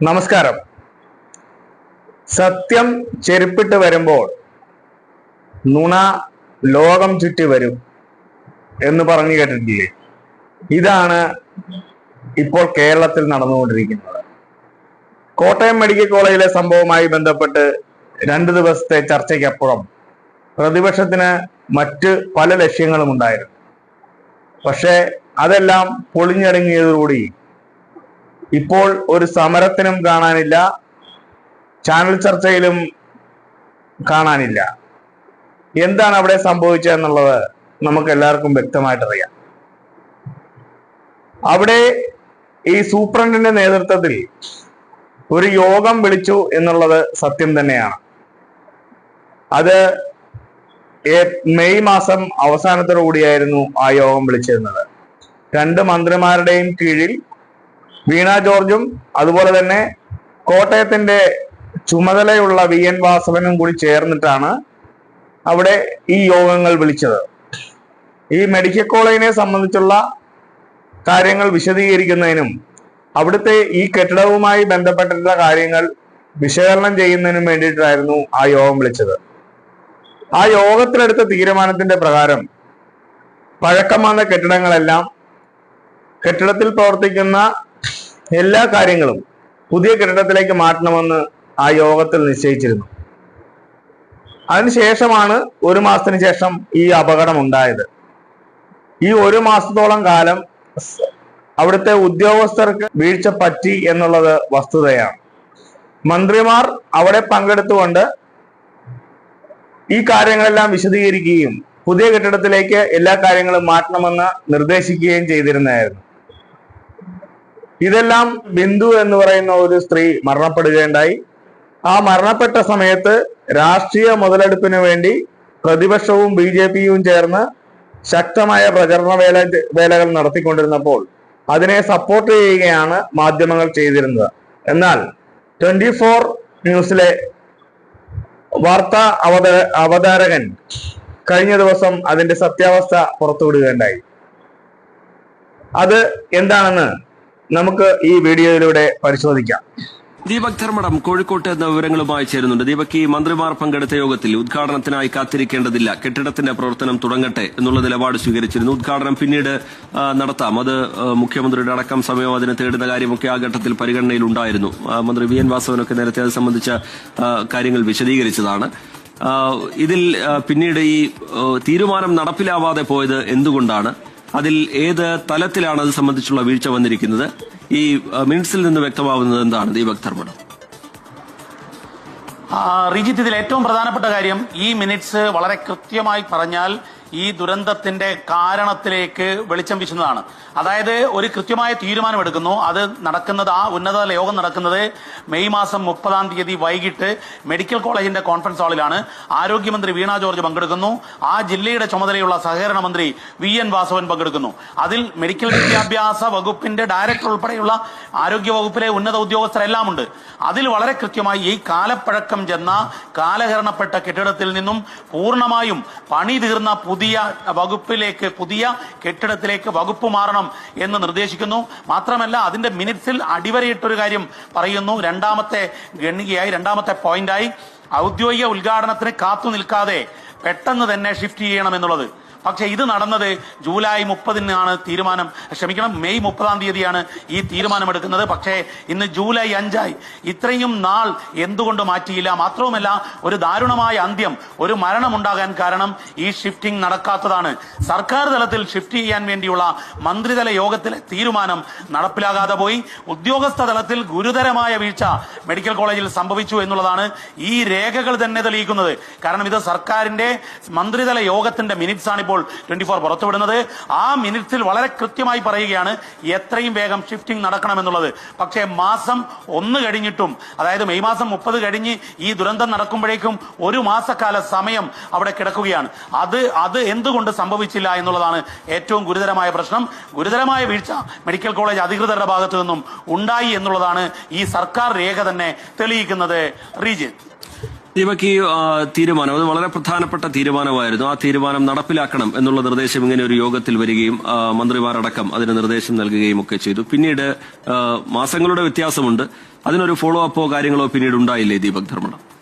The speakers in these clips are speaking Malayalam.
നമസ്കാരം. സത്യം ചെരുപ്പിട്ട് വരുമ്പോൾ നുണ ലോകം ചുറ്റി വരും എന്ന് പറഞ്ഞു കേട്ടിട്ടില്ലേ? ഇതാണ് ഇപ്പോൾ കേരളത്തിൽ നടന്നുകൊണ്ടിരിക്കുന്നത്. കോട്ടയം മെഡിക്കൽ കോളേജിലെ സംഭവവുമായി ബന്ധപ്പെട്ട് രണ്ട് ദിവസത്തെ ചർച്ചയ്ക്കപ്പുറം പ്രതിപക്ഷത്തിന് മറ്റ് പല ലക്ഷ്യങ്ങളും ഉണ്ടായിരുന്നു. പക്ഷേ അതെല്ലാം പൊളിഞ്ഞടങ്ങിയതോടുകൂടി ഇപ്പോൾ ഒരു സമരത്തിനും കാണാനില്ല. ചാനൽ ചർച്ചയിലും കാണാനില്ല. എന്താണ് അവിടെ സംഭവിച്ചതെന്നുള്ളത് നമുക്ക് എല്ലാവർക്കും വ്യക്തമായിട്ടറിയാം. അവിടെ ഈ സൂപ്രണ്ടിന്റെ നേതൃത്വത്തിൽ ഒരു യോഗം വിളിച്ചു എന്നുള്ളത് സത്യം തന്നെയാണ്. അത് മെയ് മാസം അവസാനത്തോടു കൂടിയായിരുന്നു ആ യോഗം വിളിച്ചിരുന്നത്. രണ്ട് മന്ത്രിമാരുടെയും കീഴിൽ വീണ ജോർജും അതുപോലെ തന്നെ കോട്ടയത്തിന്റെ ചുമതലയുള്ള വി എൻ വാസവനും കൂടി ചേർന്നിട്ടാണ് അവിടെ ഈ യോഗങ്ങൾ വിളിച്ചത്. ഈ മെഡിക്കൽ കോളേജിനെ സംബന്ധിച്ചുള്ള കാര്യങ്ങൾ വിശദീകരിക്കുന്നതിനും അവിടുത്തെ ഈ കെട്ടിടവുമായി ബന്ധപ്പെട്ടിട്ടുള്ള കാര്യങ്ങൾ വിശകലനം ചെയ്യുന്നതിനും വേണ്ടിയിട്ടായിരുന്നു ആ യോഗം വിളിച്ചത്. ആ യോഗത്തിലെടുത്ത തീരുമാനത്തിന്റെ പ്രകാരം പഴക്കം വന്ന കെട്ടിടങ്ങളെല്ലാം കെട്ടിടത്തിൽ പ്രവർത്തിക്കുന്ന എല്ലാ കാര്യങ്ങളും പുതിയ കെട്ടിടത്തിലേക്ക് മാറ്റണമെന്ന് ആ യോഗത്തിൽ നിശ്ചയിച്ചിരുന്നു. അതിനുശേഷമാണ് ഒരു മാസത്തിന് ശേഷം ഈ അപകടം ഉണ്ടായത്. ഈ ഒരു മാസത്തോളം കാലം അവിടുത്തെ ഉദ്യോഗസ്ഥർക്ക് വീഴ്ച പറ്റി എന്നുള്ളത് വസ്തുതയാണ്. മന്ത്രിമാർ അവിടെ പങ്കെടുത്തുകൊണ്ട് ഈ കാര്യങ്ങളെല്ലാം വിശദീകരിക്കുകയും പുതിയ കെട്ടിടത്തിലേക്ക് എല്ലാ കാര്യങ്ങളും മാറ്റണമെന്ന് നിർദ്ദേശിക്കുകയും ചെയ്തിരുന്നതായിരുന്നു. ഇതെല്ലാം ബിന്ദു എന്ന് പറയുന്ന ഒരു സ്ത്രീ മരണപ്പെടുകയുണ്ടായി. ആ മരണപ്പെട്ട സമയത്ത് രാഷ്ട്രീയ മുതലെടുപ്പിന് വേണ്ടി പ്രതിപക്ഷവും ബി ജെ പിയും ചേർന്ന് ശക്തമായ പ്രചരണ വേല വേലകൾ നടത്തിക്കൊണ്ടിരുന്നപ്പോൾ അതിനെ സപ്പോർട്ട് ചെയ്യുകയാണ് മാധ്യമങ്ങൾ ചെയ്തിരുന്നത്. എന്നാൽ ട്വന്റി ഫോർ ന്യൂസിലെ വാർത്താ അവത അവതാരകൻ കഴിഞ്ഞ ദിവസം അതിന്റെ സത്യാവസ്ഥ പുറത്തുവിടുകയുണ്ടായി. അത് എന്താണെന്ന് നമുക്ക് ഈ വീഡിയോയിലൂടെ പരിശോധിക്കാം. ദീപക് ധർമ്മടം കോഴിക്കോട്ട് എന്ന വിവരങ്ങളുമായി ചേരുന്നുണ്ട്. ദീപക് ഈ മന്ത്രിമാർ പങ്കെടുത്ത യോഗത്തിൽ ഉദ്ഘാടനത്തിനായി കാത്തിരിക്കേണ്ടതില്ല. കെട്ടിടത്തിന്റെ പ്രവർത്തനം തുടങ്ങട്ടെ എന്നുള്ള നിലപാട് സ്വീകരിച്ചിരുന്നു. ഉദ്ഘാടനം പിന്നീട് നടത്താം. അത് മുഖ്യമന്ത്രിയുടെ അടക്കം സമയം അതിന് തേടുന്ന കാര്യമൊക്കെ ആ ഘട്ടത്തിൽ പരിഗണനയിലുണ്ടായിരുന്നു. മന്ത്രി വി എൻ വാസവനൊക്കെ നേരത്തെ അത് സംബന്ധിച്ച കാര്യങ്ങൾ വിശദീകരിച്ചതാണ്. ഇതിൽ പിന്നീട് ഈ തീരുമാനം നടപ്പിലാവാതെ പോയത് എന്തുകൊണ്ടാണ്? അതിൽ ഏത് തലത്തിലാണ് അത് സംബന്ധിച്ചുള്ള വീഴ്ച വന്നിരിക്കുന്നത്? ഈ മിനിറ്റ്സിൽ നിന്ന് വ്യക്തമാവുന്നത് എന്താണ്? ദീപക് ധർമ്മടം. ആ, റിജിത്ത് ഇതിൽ ഏറ്റവും പ്രധാനപ്പെട്ട കാര്യം ഈ മിനിറ്റ്സ് വളരെ കൃത്യമായി പറഞ്ഞാൽ ഈ ദുരന്തത്തിന്റെ കാരണത്തിലേക്ക് വെളിച്ചം വീശുന്നതാണ്. അതായത് ഒരു കൃത്യമായ തീരുമാനമെടുക്കുന്നു. അത് നടക്കുന്നത് ആ ഉന്നതതല യോഗം നടക്കുന്നത് മെയ് മാസം മുപ്പതാം തീയതി വൈകിട്ട് മെഡിക്കൽ കോളേജിന്റെ കോൺഫറൻസ് ഹാളിലാണ്. ആരോഗ്യമന്ത്രി വീണ ജോർജ് പങ്കെടുക്കുന്നു. ആ ജില്ലയുടെ ചുമതലയുള്ള സഹകരണ മന്ത്രി വി എൻ വാസവൻ പങ്കെടുക്കുന്നു. അതിൽ മെഡിക്കൽ വിദ്യാഭ്യാസ വകുപ്പിന്റെ ഡയറക്ടർ ഉൾപ്പെടെയുള്ള ആരോഗ്യ വകുപ്പിലെ ഉന്നത ഉദ്യോഗസ്ഥരെല്ലാം ഉണ്ട് അതിൽ വളരെ കൃത്യമായി ഈ കാലപ്പഴക്കം ചെന്ന കാലഹരണപ്പെട്ട കെട്ടിടത്തിൽ നിന്നും പൂർണമായും പണി തീർന്ന പുതിയ വകുപ്പിലേക്ക് പുതിയ കെട്ടിടത്തിലേക്ക് വകുപ്പ് മാറണം എന്ന് നിർദ്ദേശിക്കുന്നു. മാത്രമല്ല അതിന്റെ മിനിറ്റ്സിൽ അടിവരയിട്ടൊരു കാര്യം പറയുന്നു. രണ്ടാമത്തെ ഗണ്ണികയായി രണ്ടാമത്തെ പോയിന്റായി. ഔദ്യോഗിക ഉദ്ഘാടനത്തിന് കാത്തു നിൽക്കാതെ പെട്ടെന്ന് തന്നെ ഷിഫ്റ്റ് ചെയ്യണം എന്നുള്ളത്. പക്ഷേ ഇത് നടന്നത് ജൂലൈ മുപ്പതിനാണ് തീരുമാനം. ക്ഷമിക്കണം മെയ് മുപ്പതാം തീയതിയാണ് ഈ തീരുമാനമെടുക്കുന്നത്. പക്ഷേ ഇന്ന് ജൂലൈ അഞ്ചായി. ഇത്രയും നാൾ എന്തുകൊണ്ട് മാറ്റിയില്ല? മാത്രവുമല്ല ഒരു ദാരുണമായ അന്ത്യം ഒരു മരണമുണ്ടാകാൻ കാരണം ഈ ഷിഫ്റ്റിംഗ് നടക്കാത്തതാണ്. സർക്കാർ തലത്തിൽ ഷിഫ്റ്റ് ചെയ്യാൻ വേണ്ടിയുള്ള മന്ത്രിതല യോഗത്തിലെ തീരുമാനം നടപ്പിലാകാതെ പോയി. ഉദ്യോഗസ്ഥ തലത്തിൽ ഗുരുതരമായ വീഴ്ച മെഡിക്കൽ കോളേജിൽ സംഭവിച്ചു എന്നുള്ളതാണ് ഈ രേഖകൾ തന്നെ തെളിയിക്കുന്നത്. കാരണം ഇത് സർക്കാരിന്റെ മന്ത്രിതല യോഗത്തിന്റെ മിനിറ്റ്സ് ആണ് ഇപ്പോൾ ട്വന്റി ഫോർ പുറത്തുവിടുന്നത്. ആ മിനിറ്റ്സിൽ വളരെ കൃത്യമായി പറയുകയാണ് എത്രയും വേഗം ഷിഫ്റ്റിംഗ് നടക്കണമെന്നുള്ളത്. പക്ഷേ മാസം ഒന്ന് കഴിഞ്ഞിട്ടും അതായത് മെയ് മാസം മുപ്പത് കഴിഞ്ഞ് ഈ ദുരന്തം നടക്കുമ്പോഴേക്കും ഒരു മാസക്കാല സമയം അവിടെ കിടക്കുകയാണ്. അത് അത് എന്തുകൊണ്ട് സംഭവിച്ചില്ല എന്നുള്ളതാണ് ഏറ്റവും ഗുരുതരമായ പ്രശ്നം. ഗുരുതരമായ വീഴ്ച മെഡിക്കൽ കോളേജ് അധികൃതരുടെ ഭാഗത്തു നിന്നും ഉണ്ടായി എന്നുള്ളതാണ് ഈ സർക്കാർ രേഖ തന്നെ തെളിയിക്കുന്നത് റീജിയൻ ദീപക് ഈ തീരുമാനം അത് വളരെ പ്രധാനപ്പെട്ട തീരുമാനമായിരുന്നു. ആ തീരുമാനം നടപ്പിലാക്കണം എന്നുള്ള നിർദ്ദേശം ഇങ്ങനെ ഒരു യോഗത്തിൽ വരികയും മന്ത്രിമാരടക്കം അതിന് നിർദ്ദേശം നൽകുകയും ഒക്കെ ചെയ്തു. പിന്നീട് മാസങ്ങളുടെ വ്യത്യാസമുണ്ട്. അതിനൊരു ഫോളോ അപ്പോ കാര്യങ്ങളോ പിന്നീട് ഉണ്ടായില്ലേ ദീപക് ധർമ്മടം?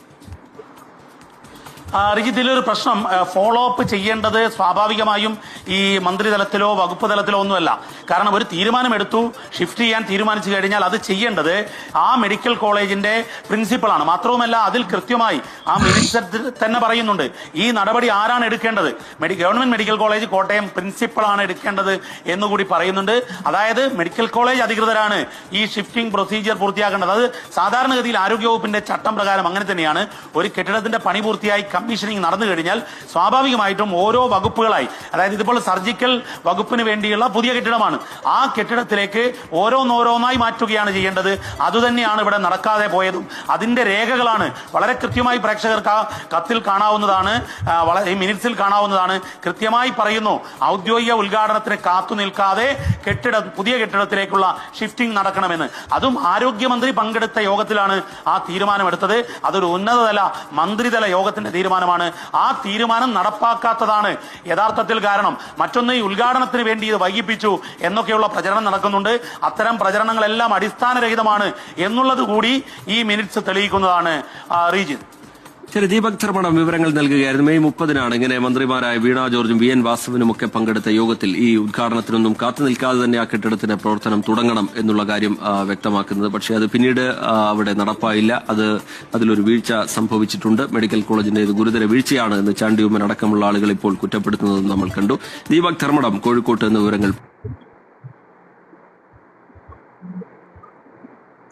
റിജിത്ത് ഇതിലൊരു പ്രശ്നം. ഫോളോ അപ്പ് ചെയ്യേണ്ടത് സ്വാഭാവികമായും ഈ മന്ത്രിതലത്തിലോ വകുപ്പ് തലത്തിലോ ഒന്നുമല്ല. കാരണം ഒരു തീരുമാനമെടുത്തു. ഷിഫ്റ്റ് ചെയ്യാൻ തീരുമാനിച്ചു കഴിഞ്ഞാൽ അത് ചെയ്യേണ്ടത് ആ മെഡിക്കൽ കോളേജിന്റെ പ്രിൻസിപ്പളാണ് മാത്രവുമല്ല അതിൽ കൃത്യമായി ആ മിനിസ്റ്റർ തന്നെ പറയുന്നുണ്ട്. ഈ നടപടി ആരാണ് എടുക്കേണ്ടത്? മെഡി ഗവൺമെന്റ് മെഡിക്കൽ കോളേജ് കോട്ടയം പ്രിൻസിപ്പളാണ് എടുക്കേണ്ടത് എന്നുകൂടി പറയുന്നുണ്ട്. അതായത് മെഡിക്കൽ കോളേജ് അധികൃതരാണ് ഈ ഷിഫ്റ്റിംഗ് പ്രൊസീജിയർ പൂർത്തിയാക്കേണ്ടത്. അത് സാധാരണഗതിയിൽ ആരോഗ്യവകുപ്പിന്റെ ചട്ടം പ്രകാരം അങ്ങനെ തന്നെയാണ്. ഒരു കെട്ടിടത്തിന്റെ പണി പൂർത്തിയായി കമ്മീഷനിങ് നടന്നു കഴിഞ്ഞാൽ സ്വാഭാവികമായിട്ടും ഓരോ വകുപ്പുകളായി അതായത് ഇതിപ്പോൾ സർജിക്കൽ വകുപ്പിന് വേണ്ടിയുള്ള പുതിയ കെട്ടിടമാണ്. ആ കെട്ടിടത്തിലേക്ക് ഓരോന്നോരോന്നായി മാറ്റുകയാണ് ചെയ്യേണ്ടത്. അതുതന്നെയാണ് ഇവിടെ നടക്കാതെ പോയതും. അതിന്റെ രേഖകളാണ് വളരെ കൃത്യമായി പ്രേക്ഷകർക്ക് കത്തിൽ കാണാവുന്നതാണ് വളരെ മിനിറ്റ്സിൽ കാണാവുന്നതാണ്. കൃത്യമായി പറയുന്നു ഔദ്യോഗിക ഉദ്ഘാടനത്തിന് കാത്തു നിൽക്കാതെ കെട്ടിട പുതിയ കെട്ടിടത്തിലേക്കുള്ള ഷിഫ്റ്റിംഗ് നടക്കണമെന്ന്. അതും ആരോഗ്യമന്ത്രി പങ്കെടുത്ത യോഗത്തിലാണ് ആ തീരുമാനമെടുത്തത്. അതൊരു ഉന്നതതല മന്ത്രിതല യോഗത്തിന്റെ തീരുമാനമാണ്. ആ തീരുമാനം നടപ്പാക്കാത്തതാണ് യഥാർത്ഥത്തിൽ കാരണം. മറ്റൊന്ന് ഈ ഉദ്ഘാടനത്തിന് വേണ്ടി ഇത് വൈകിപ്പിച്ചു എന്നൊക്കെയുള്ള പ്രചരണം നടക്കുന്നുണ്ട്. അത്തരം പ്രചരണങ്ങളെല്ലാം അടിസ്ഥാനരഹിതമാണ് എന്നുള്ളത് കൂടി ഈ മിനിറ്റ്സ് തെളിയിക്കുന്നതാണ്. റീജിത്ത് ശരി ദീപക് ധർമ്മടം വിവരങ്ങൾ നൽകുകയായിരുന്നു. മെയ് മുപ്പതിനാണ് ഇങ്ങനെ മന്ത്രിമാരായ വീണ ജോർജും വി എൻ വാസവനും ഒക്കെ പങ്കെടുത്ത യോഗത്തിൽ ഈ ഉദ്ഘാടനത്തിനൊന്നും കാത്തു നിൽക്കാതെ തന്നെ ആ കെട്ടിടത്തിന്റെ പ്രവർത്തനം തുടങ്ങണം എന്നുള്ള കാര്യം വ്യക്തമാക്കുന്നത്. പക്ഷേ അത് പിന്നീട് അവിടെ നടപ്പായില്ല. അത് അതിലൊരു വീഴ്ച സംഭവിച്ചിട്ടുണ്ട്. മെഡിക്കൽ കോളേജിന്റെ ഇത് ഗുരുതര വീഴ്ചയാണ് എന്ന് ചാണ്ടിയുമ്മൻ അടക്കമുള്ള ആളുകൾ ഇപ്പോൾ കുറ്റപ്പെടുത്തുന്നത് നമ്മൾ കണ്ടു. ദീപക് ധർമ്മടം കോഴിക്കോട്ട് എന്ന വിവരങ്ങൾ.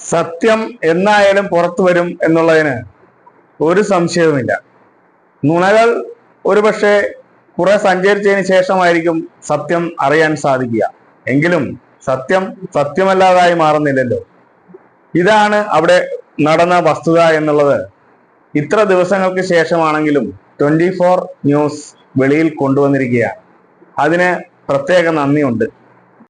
സത്യം എന്നായാലും പുറത്തു വരും എന്നുള്ളതിന് ഒരു സംശയവുമില്ല. നുണകൾ ഒരുപക്ഷെ കുറെ സഞ്ചരിച്ചതിന് ശേഷമായിരിക്കും സത്യം അറിയാൻ സാധിക്കുക. എങ്കിലും സത്യം സത്യമല്ലാതായി മാറുന്നില്ലല്ലോ. ഇതാണ് അവിടെ നടന്ന വസ്തുത എന്നുള്ളത്. ഇത്ര ദിവസങ്ങൾക്ക് ശേഷമാണെങ്കിലും ട്വന്റി ഫോർ ന്യൂസ് വെളിയിൽ കൊണ്ടുവന്നിരിക്കുകയാണ്. അതിന് പ്രത്യേക നന്ദിയുണ്ട്.